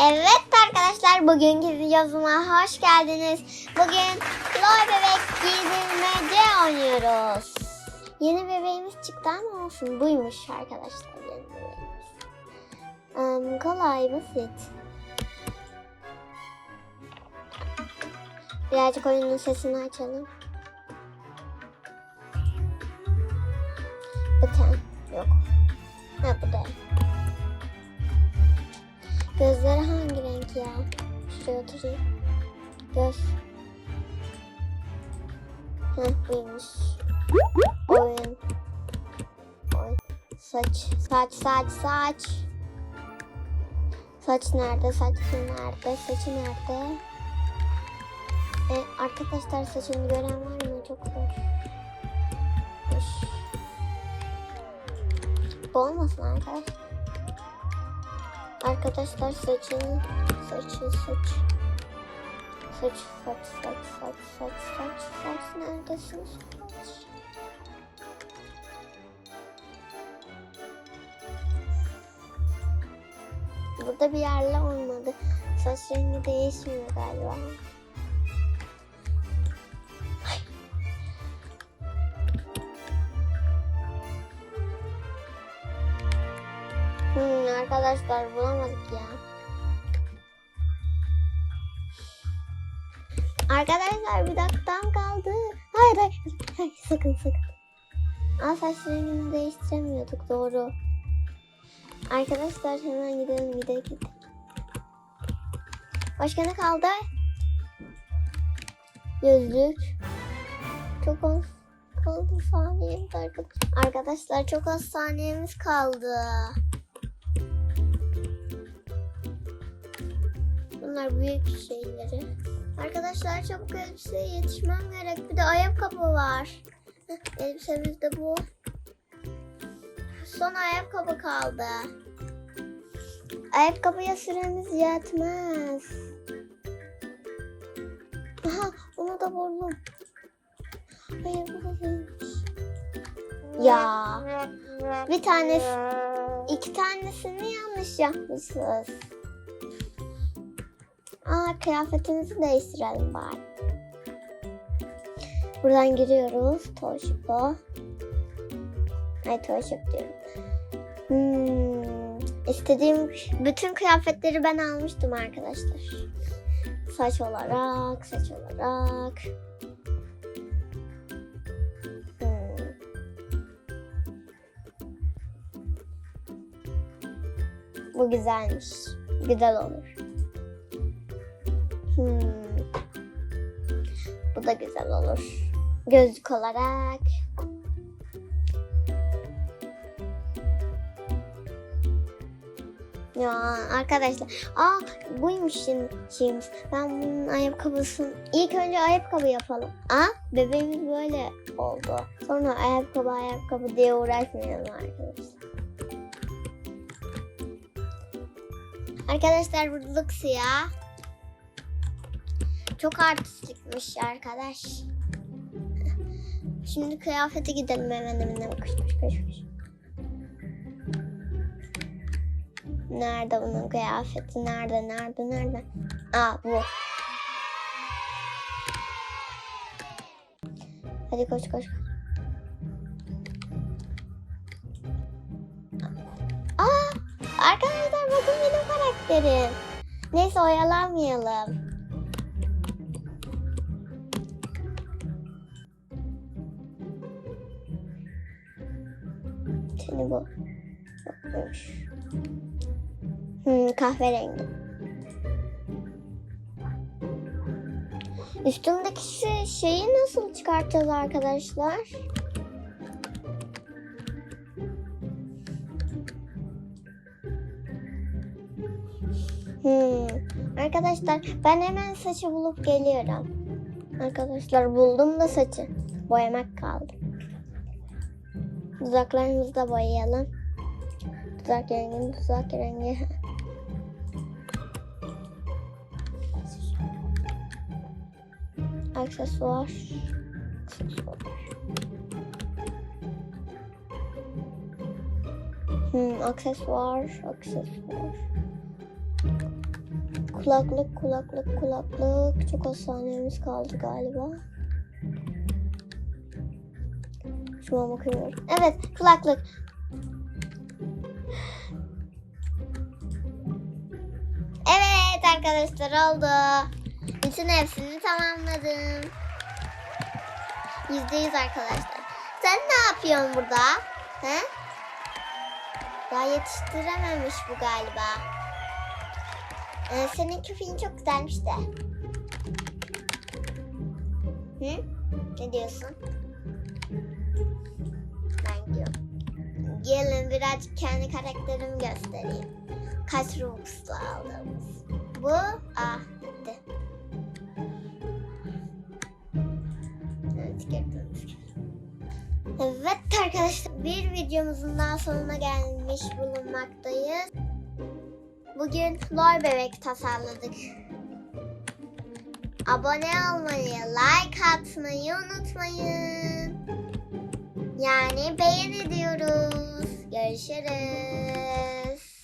Evet arkadaşlar bugünkü videosuna hoş geldiniz. Bugün Chloe bebek giydirmece oynuyoruz. Yeni bebeğimiz çıktı ama olsun buymuş arkadaşlar yeni bebeğimiz. Um, kolay basit. Birazcık oyunun sesini açalım. Biten yok. Ha bu da. Gözleri hangi renk ya? Şuraya oturayım. Göz. Heh buymuş. Oyun. Oy. Saç. Saç saç saç. Saç nerede? Saçı nerede? Saçı nerede? E, arkadaşlar saçını gören var mı? Çok zor. Bu olmasın arkadaşlar. Arkadaşlar saçını saçı saç saç saç saç saç saç saç saç neredesin saç Burada bir yerle olmadı. Saç rengi değişmiyor galiba. Hmm, arkadaşlar bulamadık ya. Arkadaşlar bir dakikam kaldı. Hayır hayır, hayır sakın sakın. Aa saç değiştiremiyorduk doğru. Arkadaşlar hemen gidelim gidelim gidelim. Başka ne kaldı? Gözlük. Çok az kaldı saniyemiz arkadaşlar. Arkadaşlar çok az saniyemiz kaldı. Bunlar büyük şeyleri. Arkadaşlar çabuk elbiseye yetişmem gerek. Bir de ayakkabı var. Elbisemiz de bu. Son ayakkabı kaldı. Ayakkabıya süremiz yetmez. Aha onu da buldum. Hayır bu da değilmiş. Ya bir tanesi iki tanesini yanlış yapmışız. Aa kıyafetimizi değiştirelim bari. Buradan giriyoruz. Toşko. Ay toşuk diyorum. Hmm, istediğim bütün kıyafetleri ben almıştım arkadaşlar. Saç olarak, saç olarak. Hmm. Bu güzelmiş. Güzel olur. Hmm. Bu da güzel olur. Gözlük olarak. Ya arkadaşlar. Aa buymuş şeyimiz. Ben bunun ayakkabısını ilk önce ayakkabı yapalım. Aa bebeğimiz böyle oldu. Sonra ayakkabı ayakkabı diye uğraşmayalım arkadaşlar. Arkadaşlar bu look siyah. Çok artistlikmiş arkadaş. Şimdi kıyafete gidelim hemen hemen koş koş koş. Nerede bunun kıyafeti? Nerede? Nerede? Nerede? Aa bu. Hadi koş koş. Aa! Arkadaşlar bakın benim karakterim. Neyse oyalanmayalım. Seni bu. Hmm, kahverengi. Üstümdeki şey- şeyi nasıl çıkartacağız arkadaşlar? Hmm. Arkadaşlar ben hemen saçı bulup geliyorum. Arkadaşlar buldum da saçı. Boyamak kaldı. Dudaklarımızı da boyayalım. Dudak rengi, dudak rengi. Aksesuar. Hmm, aksesuar, aksesuar. Kulaklık, kulaklık, kulaklık. Çok az saniyemiz kaldı galiba. Şu an bakıyorum. Evet, kulaklık. Evet arkadaşlar oldu. Bütün hepsini tamamladım. Yüzde yüz arkadaşlar. Sen ne yapıyorsun burada? He? Daha yetiştirememiş bu galiba. Ee, senin köpeğin çok güzelmiş de. Hı? Ne diyorsun? Ben diyorum. Gelin birazcık kendi karakterimi göstereyim. Kaç Robux'la aldığımız. Bu, ah. Evet gördüğünüz. Evet arkadaşlar bir videomuzun daha sonuna gelmiş bulunmaktayız. Bugün lor bebek tasarladık. Abone olmayı, like atmayı unutmayın. Yani beğen ediyoruz. Görüşürüz.